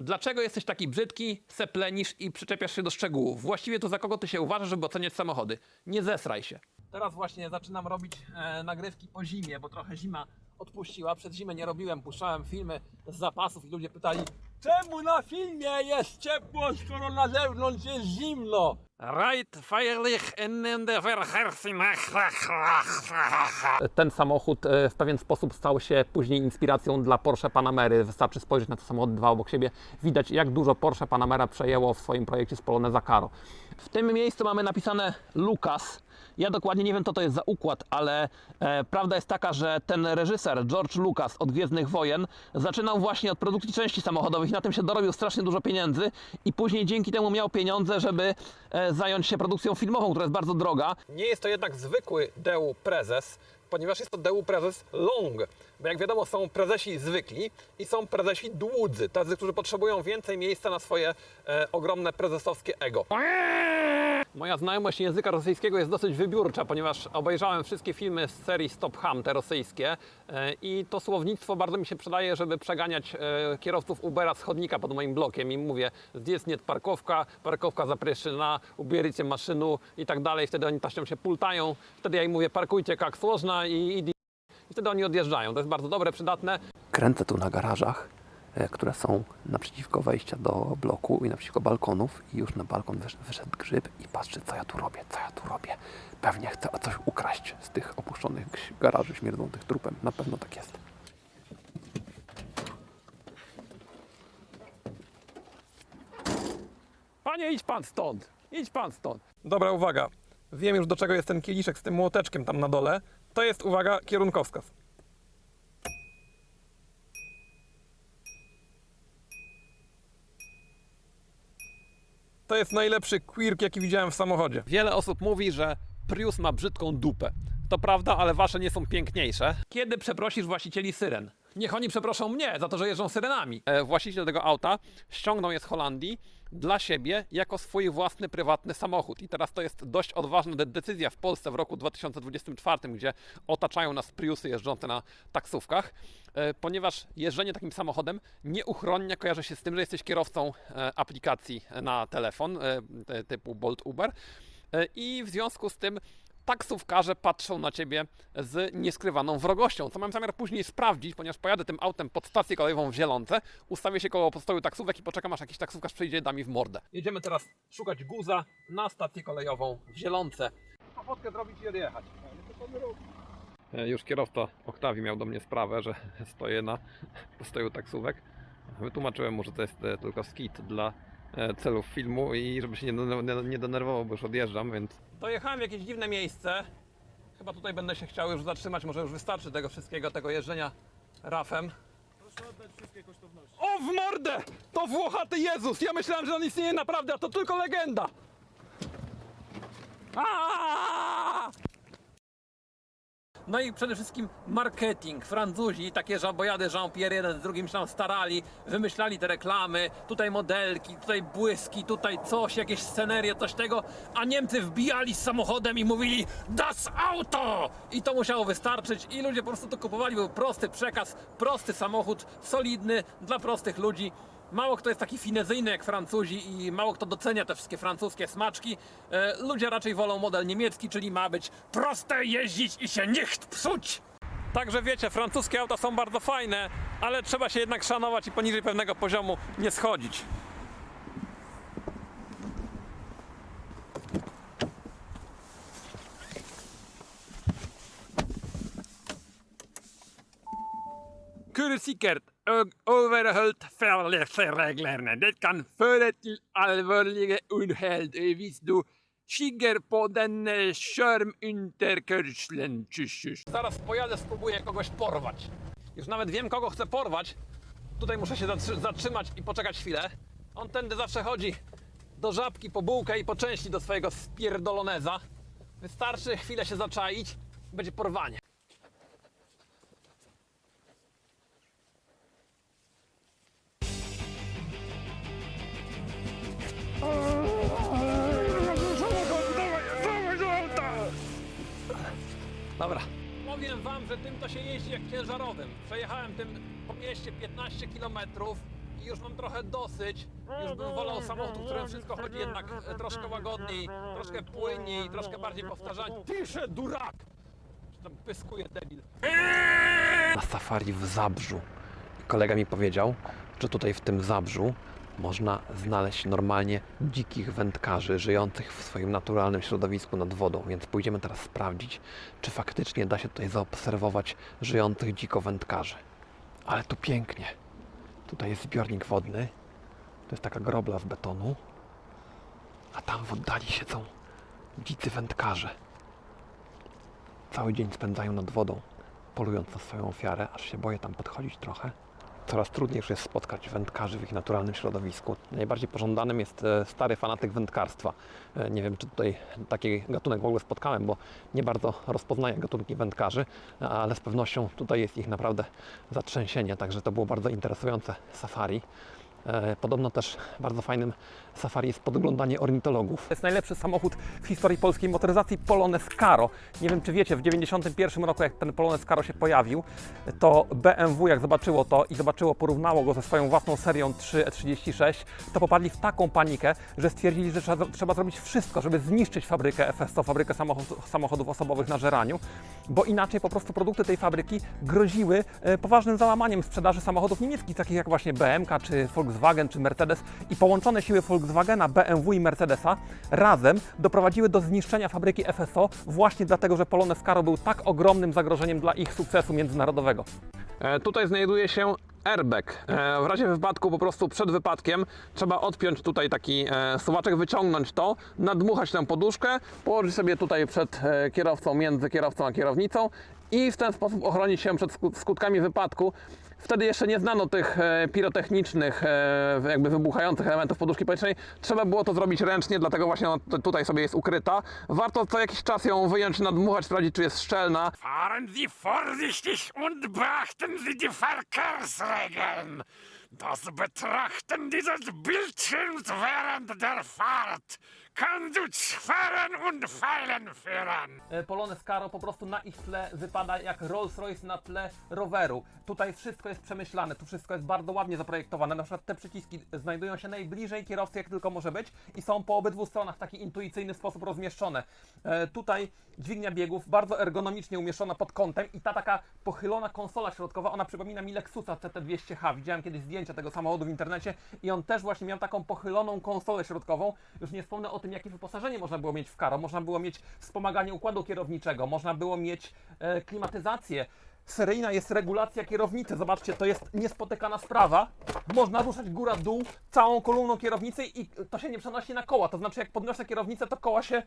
Dlaczego jesteś taki brzydki, seplenisz i przyczepiasz się do szczegółów? Właściwie to za kogo ty się uważasz, żeby oceniać samochody? Nie zesraj się. Teraz właśnie zaczynam robić e, nagrywki po zimie, bo trochę zima odpuściła. Przed zimę nie robiłem, puszczałem filmy z zapasów i ludzie pytali Czemu na filmie jest ciepło, skoro na zewnątrz jest zimno? Right, feierlich in der Ten samochód e, w pewien sposób stał się później inspiracją dla Porsche Panamery. Wystarczy spojrzeć na te samochody dwa obok siebie. Widać, jak dużo Porsche Panamera przejęło w swoim projekcie z Poloneza Caro. W tym miejscu mamy napisane Lucas. Ja dokładnie nie wiem, co to jest za układ, ale e, prawda jest taka, że ten reżyser George Lucas od Gwiezdnych Wojen zaczynał właśnie od produkcji części samochodowych i na tym się dorobił strasznie dużo pieniędzy i później dzięki temu miał pieniądze, żeby e, zająć się produkcją filmową, która jest bardzo droga. Nie jest to jednak zwykły DEU prezes, ponieważ jest to DEU prezes long, bo jak wiadomo są prezesi zwykli i są prezesi dłudzy, tacy, którzy potrzebują więcej miejsca na swoje e, ogromne prezesowskie ego. Moja znajomość języka rosyjskiego jest dosyć wybiórcza, ponieważ obejrzałem wszystkie filmy z serii Stop Ham, te rosyjskie e, i to słownictwo bardzo mi się przydaje, żeby przeganiać e, kierowców Ubera z chodnika pod moim blokiem i mówię jest nie parkowka, parkowka zapreszyna, ubierycie maszynu i tak dalej, wtedy oni taścią się pultają, wtedy ja im mówię parkujcie jak słożna i, i, i wtedy oni odjeżdżają. To jest bardzo dobre, przydatne. Kręcę tu na garażach które są naprzeciwko wejścia do bloku i naprzeciwko balkonów i już na balkon wysz- wyszedł grzyb i patrzy co ja tu robię, co ja tu robię. Pewnie chcę coś ukraść z tych opuszczonych garaży śmierdzących trupem. Na pewno tak jest. Panie, idź pan stąd! Idź pan stąd! Dobra, uwaga. Wiem już do czego jest ten kieliszek z tym młoteczkiem tam na dole. To jest, uwaga, kierunkowskaz. To jest najlepszy quirk, jaki widziałem w samochodzie. Wiele osób mówi, że Prius ma brzydką dupę. To prawda, ale wasze nie są piękniejsze. Kiedy przeprosisz właścicieli syren? Niech oni przeproszą mnie za to, że jeżdżą syrenami. E, właściciel tego auta ściągnął je z Holandii dla siebie jako swój własny prywatny samochód. I teraz to jest dość odważna de- decyzja w Polsce w roku 2024, gdzie otaczają nas Priusy jeżdżące na taksówkach, e, ponieważ jeżdżenie takim samochodem nieuchronnie kojarzy się z tym, że jesteś kierowcą e, aplikacji na telefon e, typu Bolt Uber. E, I w związku z tym taksówkarze patrzą na ciebie z nieskrywaną wrogością, co mam zamiar później sprawdzić, ponieważ pojadę tym autem pod stację kolejową w Zielonce, ustawię się koło postoju taksówek i poczekam, aż jakiś taksówkarz przyjdzie i da mi w mordę. Jedziemy teraz szukać guza na stację kolejową w Zielonce. A fotkę zrobić i odjechać. E, Już kierowca Oktawi miał do mnie sprawę, że stoję na postoju taksówek. Wytłumaczyłem mu, że to jest e, tylko skit dla celów filmu i żeby się nie, dener- nie denerwował, bo już odjeżdżam, więc... Dojechałem w jakieś dziwne miejsce. Chyba tutaj będę się chciał już zatrzymać, może już wystarczy tego wszystkiego, tego jeżdżenia rafem. Proszę oddać wszystkie kosztowności. O, w mordę! To Włochaty Jezus! Ja myślałem, że on istnieje naprawdę, a to tylko legenda! Aaaa! No i przede wszystkim marketing. Francuzi, takie żabojady Jean-Pierre jeden z drugim się tam starali, wymyślali te reklamy, tutaj modelki, tutaj błyski, tutaj coś, jakieś scenerie, coś tego, a Niemcy wbijali z samochodem i mówili Das Auto! I to musiało wystarczyć i ludzie po prostu to kupowali, był prosty przekaz, prosty samochód, solidny, dla prostych ludzi. Mało kto jest taki finezyjny jak Francuzi i mało kto docenia te wszystkie francuskie smaczki. E, ludzie raczej wolą model niemiecki, czyli ma być proste jeździć i się nie cht psuć. Także wiecie, francuskie auta są bardzo fajne, ale trzeba się jednak szanować i poniżej pewnego poziomu nie schodzić. Kursikkert og overholdt førerreglerna. Det kan føre til alvorlige uheld hvis du kigger på denne skjermunterkørselen. Zaraz pojadę, spróbuję kogoś porwać. Już nawet wiem, kogo chcę porwać. Tutaj muszę się zatrzy- zatrzymać i poczekać chwilę. On tędy zawsze chodzi do żabki po bułkę i po części do swojego spierdoloneza. Wystarczy chwilę się zaczaić, będzie porwanie. Dobra. Powiem wam, że tym to się jeździ jak ciężarowym. Przejechałem tym po mieście 15 km i już mam trochę dosyć. Już bym wolał samochód, w którym wszystko chodzi jednak e, troszkę łagodniej, troszkę płynniej, troszkę bardziej powtarzalnie. Ciszę, durak! Czy tam pyskuje debil. na safari w Zabrzu. Kolega mi powiedział, że tutaj w tym Zabrzu można znaleźć normalnie dzikich wędkarzy żyjących w swoim naturalnym środowisku nad wodą, więc pójdziemy teraz sprawdzić, czy faktycznie da się tutaj zaobserwować żyjących dziko wędkarzy. Ale tu pięknie. Tutaj jest zbiornik wodny. To jest taka grobla z betonu. A tam w oddali siedzą dzicy wędkarze. Cały dzień spędzają nad wodą polując na swoją ofiarę, aż się boję tam podchodzić trochę. Coraz trudniej już jest spotkać wędkarzy w ich naturalnym środowisku. Najbardziej pożądanym jest e, stary fanatyk wędkarstwa. E, Nie wiem, czy tutaj taki gatunek w ogóle spotkałem, bo nie bardzo rozpoznaję gatunki wędkarzy, ale z pewnością tutaj jest ich naprawdę zatrzęsienie, także to było bardzo interesujące safari. E, Podobno też bardzo fajnym safari jest podglądanie ornitologów. To jest najlepszy samochód w historii polskiej motoryzacji Polones Caro. Nie wiem, czy wiecie, w 91 roku, jak ten Polones Caro się pojawił, to BMW, jak zobaczyło to i zobaczyło, porównało go ze swoją własną serią 3E36, to popadli w taką panikę, że stwierdzili, że trzeba, trzeba zrobić wszystko, żeby zniszczyć fabrykę FSO, fabrykę samochodów, samochodów osobowych na Żeraniu, bo inaczej po prostu produkty tej fabryki groziły e, poważnym załamaniem sprzedaży samochodów niemieckich, takich jak właśnie BMK, czy Volkswagen, czy Mercedes i połączone siły Volkswagena, BMW i Mercedesa razem doprowadziły do zniszczenia fabryki FSO właśnie dlatego, że Polones Caro był tak ogromnym zagrożeniem dla ich sukcesu międzynarodowego. E, tutaj znajduje się airbag. E, w razie wypadku, po prostu przed wypadkiem, trzeba odpiąć tutaj taki e, wyciągnąć to, nadmuchać tę poduszkę, położyć sobie tutaj przed e, kierowcą, między kierowcą a kierownicą i w ten sposób ochronić się przed sku- skutkami wypadku. Wtedy jeszcze nie znano tych e, pirotechnicznych, e, jakby wybuchających elementów poduszki powietrznej. Trzeba było to zrobić ręcznie, dlatego właśnie tutaj sobie jest ukryta. Warto co jakiś czas ją wyjąć, nadmuchać, sprawdzić, czy jest szczelna. Fahren Sie vorsichtig und beachten Sie die Verkehrsregeln. Das Betrachten dieses Bildschirms während der Fahrt kann zu schweren Unfällen führen. E, Polones Caro po prostu na ich tle wypada jak Rolls-Royce na tle roweru. Tutaj wszystko jest przemyślane, tu wszystko jest bardzo ładnie zaprojektowane. Na przykład te przyciski znajdują się najbliżej kierowcy, jak tylko może być i są po obydwu stronach w taki intuicyjny sposób rozmieszczone. E, tutaj dźwignia biegów bardzo ergonomicznie umieszczona pod kątem i ta taka pochylona konsola środkowa, ona przypomina mi Lexusa CT200H. Widziałem kiedyś zdjęcia tego samochodu w internecie i on też właśnie miał taką pochyloną konsolę środkową. Już nie wspomnę o tym, jakie wyposażenie można było mieć w Caro. Można było mieć wspomaganie układu kierowniczego, można było mieć e, klimatyzację. Seryjna jest regulacja kierownicy. Zobaczcie, to jest niespotykana sprawa. Można ruszać góra-dół całą kolumną kierownicy i to się nie przenosi na koła. To znaczy, jak podniosę kierownicę, to koła się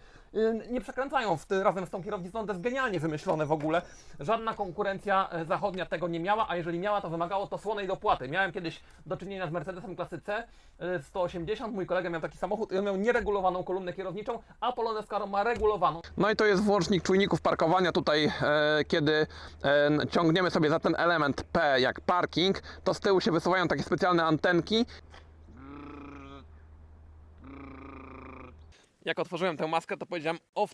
nie przekręcają w razem z tą kierownicą. To jest genialnie wymyślone w ogóle. Żadna konkurencja e, zachodnia tego nie miała, a jeżeli miała, to wymagało to słonej dopłaty. Miałem kiedyś do czynienia z Mercedesem klasy C y, 180. Mój kolega miał taki samochód i on miał nieregulowaną kolumnę kierowniczą, a Polones Caro ma regulowaną. No i to jest włącznik czujników parkowania. Tutaj, e, kiedy e, ciągniemy sobie za ten element P jak parking, to z tyłu się wysuwają takie specjalne antenki. Jak otworzyłem tę maskę, to powiedziałem off.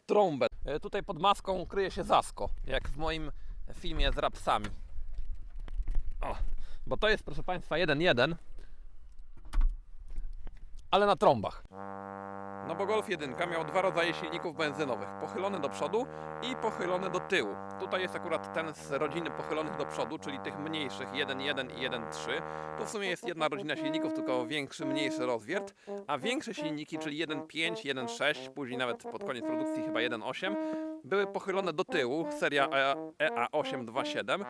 E, Tutaj pod maską kryje się Zasko, jak w moim filmie z rapsami. O, bo to jest, proszę Państwa, 1.1, ale na trąbach. No bo Golf 1 miał dwa rodzaje silników benzynowych, pochylone do przodu i pochylone do tyłu. Tutaj jest akurat ten z rodziny pochylonych do przodu, czyli tych mniejszych 1.1 i 1.3. Tu w sumie jest jedna rodzina silników, tylko większy, mniejszy rozwiert, a większe silniki, czyli 1.5, 1.6, później nawet pod koniec produkcji chyba 1.8, były pochylone do tyłu, seria E- EA827.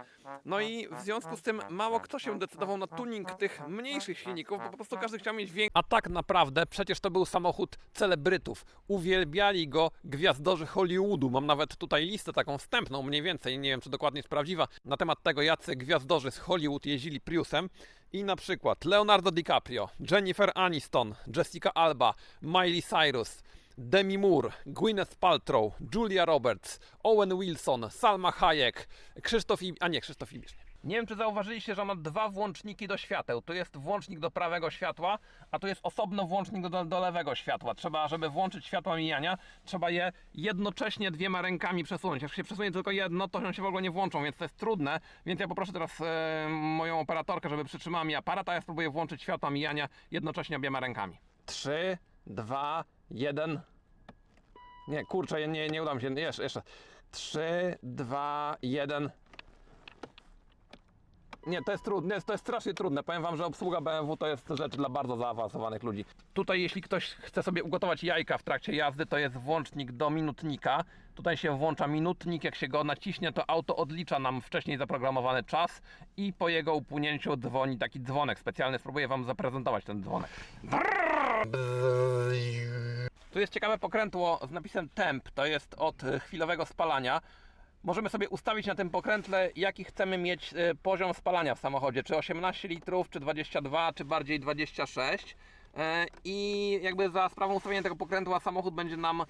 No i w związku z tym mało kto się decydował na tuning tych mniejszych silników, bo po prostu każdy chciał mieć większy. A tak naprawdę przecież to był samochód celebrytów. Uwielbiali go gwiazdorzy Hollywoodu. Mam nawet tutaj listę taką wstępną, mniej więcej, nie wiem czy dokładnie jest prawdziwa, na temat tego, jacy gwiazdorzy z Hollywood jeździli Priusem. I na przykład Leonardo DiCaprio, Jennifer Aniston, Jessica Alba, Miley Cyrus, Demi Moore, Gwyneth Paltrow, Julia Roberts, Owen Wilson, Salma Hayek, Krzysztof I... a nie, Krzysztof Ibisz. nie. Nie wiem, czy zauważyliście, że on ma dwa włączniki do świateł. Tu jest włącznik do prawego światła, a tu jest osobno włącznik do, do lewego światła. Trzeba, żeby włączyć światła mijania, trzeba je jednocześnie dwiema rękami przesunąć. Jak się przesunie tylko jedno, to one się w ogóle nie włączą, więc to jest trudne. Więc ja poproszę teraz e, moją operatorkę, żeby przytrzymała mi aparat, a ja spróbuję włączyć światła mijania jednocześnie obiema rękami. 3, 2, 1. Nie, kurczę, nie, nie uda mi się. Jeszcze, jeszcze. 3, 2, 1. Nie, to jest trudne, to jest strasznie trudne. Powiem wam, że obsługa BMW to jest rzecz dla bardzo zaawansowanych ludzi. Tutaj, jeśli ktoś chce sobie ugotować jajka w trakcie jazdy, to jest włącznik do minutnika. Tutaj się włącza minutnik, jak się go naciśnie, to auto odlicza nam wcześniej zaprogramowany czas i po jego upłynięciu dzwoni taki dzwonek specjalny. Spróbuję wam zaprezentować ten dzwonek. Tu jest ciekawe pokrętło z napisem temp, to jest od e, chwilowego spalania. Możemy sobie ustawić na tym pokrętle, jaki chcemy mieć e, poziom spalania w samochodzie, czy 18 litrów, czy 22, czy bardziej 26. E, I jakby za sprawą ustawienia tego pokrętła samochód będzie nam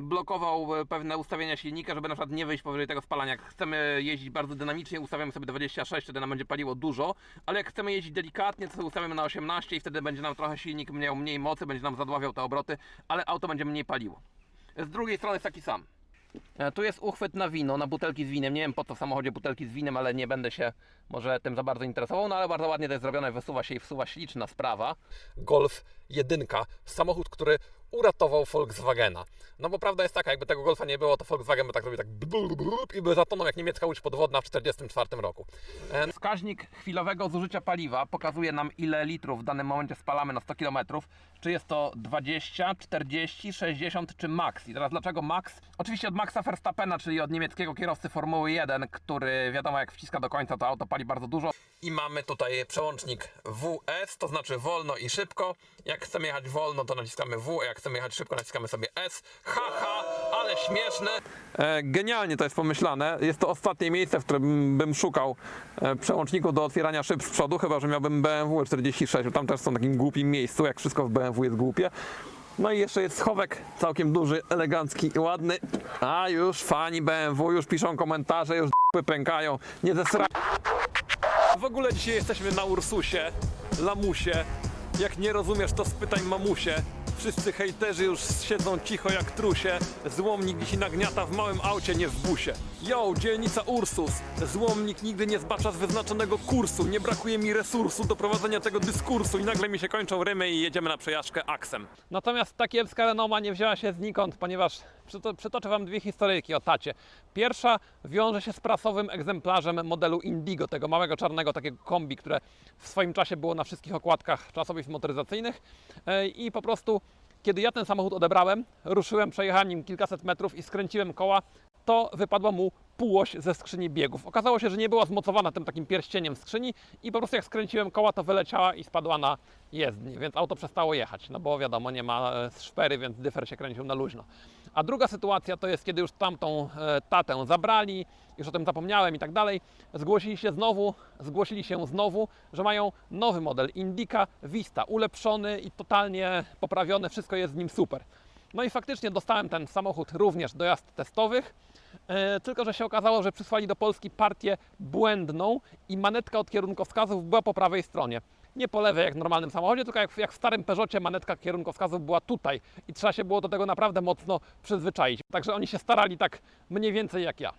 blokował e, pewne ustawienia silnika, żeby na przykład nie wyjść powyżej tego spalania. Jak chcemy jeździć bardzo dynamicznie, ustawiamy sobie 26, wtedy nam będzie paliło dużo, ale jak chcemy jeździć delikatnie, to ustawiamy na 18 i wtedy będzie nam trochę silnik miał mniej mocy, będzie nam zadławiał te obroty, ale auto będzie mniej paliło. Z drugiej strony jest taki sam. E, Tu jest uchwyt na wino, na butelki z winem. Nie wiem po co w samochodzie butelki z winem, ale nie będę się może tym za bardzo interesował, no ale bardzo ładnie to jest zrobione, wysuwa się i wsuwa śliczna sprawa. Golf 1, samochód, który uratował Volkswagena. No bo prawda jest taka, jakby tego Golfa nie było, to Volkswagen by tak robił tak i by zatonął jak niemiecka łódź podwodna w 1944 roku. E, Wskaźnik chwilowego zużycia paliwa pokazuje nam ile litrów w danym momencie spalamy na 100 km. Czy jest to 20, 40, 60 czy max. I teraz dlaczego max? Oczywiście od Maxa Verstappena, czyli od niemieckiego kierowcy Formuły 1, który wiadomo jak wciska do końca to auto pali bardzo dużo. I mamy tutaj przełącznik WS, to znaczy wolno i szybko. Jak chcemy jechać wolno, to naciskamy W, a jak chcemy jechać szybko, naciskamy sobie S. Haha, ale śmieszne. E, genialnie to jest pomyślane. Jest to ostatnie miejsce, w którym bym szukał e, przełączników do otwierania szyb z przodu, chyba że miałbym BMW 46, bo tam też są w takim głupim miejscu, jak wszystko w BMW jest głupie. No i jeszcze jest schowek całkiem duży, elegancki i ładny. A już fani BMW już piszą komentarze, już d***y pękają. Nie zesra... W ogóle dzisiaj jesteśmy na Ursusie, lamusie. Jak nie rozumiesz, to spytaj mamusie. Wszyscy hejterzy już siedzą cicho jak trusie. Złomnik dzisiaj nagniata w małym aucie, nie w busie. Yo, dzielnica Ursus. Złomnik nigdy nie zbacza z wyznaczonego kursu. Nie brakuje mi resursu do prowadzenia tego dyskursu i nagle mi się kończą rymy i jedziemy na przejażdżkę aksem. Natomiast ta kiepska renoma nie wzięła się znikąd, ponieważ przyto- przytoczę Wam dwie historyjki o tacie. Pierwsza wiąże się z prasowym egzemplarzem modelu Indigo, tego małego czarnego takiego kombi, które w swoim czasie było na wszystkich okładkach czasopism motoryzacyjnych E, i po prostu kiedy ja ten samochód odebrałem, ruszyłem, przejechałem nim kilkaset metrów i skręciłem koła, to wypadła mu półoś ze skrzyni biegów. Okazało się, że nie była zmocowana tym takim pierścieniem skrzyni i po prostu jak skręciłem koła, to wyleciała i spadła na jezdni, więc auto przestało jechać, no bo wiadomo, nie ma e, szpery, więc dyfer się kręcił na luźno. A druga sytuacja to jest, kiedy już tamtą e, tatę zabrali, już o tym zapomniałem i tak dalej, zgłosili się znowu, zgłosili się znowu, że mają nowy model Indica Vista, ulepszony i totalnie poprawiony, wszystko jest z nim super. No i faktycznie dostałem ten samochód również do jazd testowych, e, tylko że się okazało, że przysłali do Polski partię błędną i manetka od kierunkowskazów była po prawej stronie. Nie po lewej jak w normalnym samochodzie, tylko jak, jak w starym Peugeotie manetka kierunkowskazów była tutaj i trzeba się było do tego naprawdę mocno przyzwyczaić. Także oni się starali tak mniej więcej jak ja.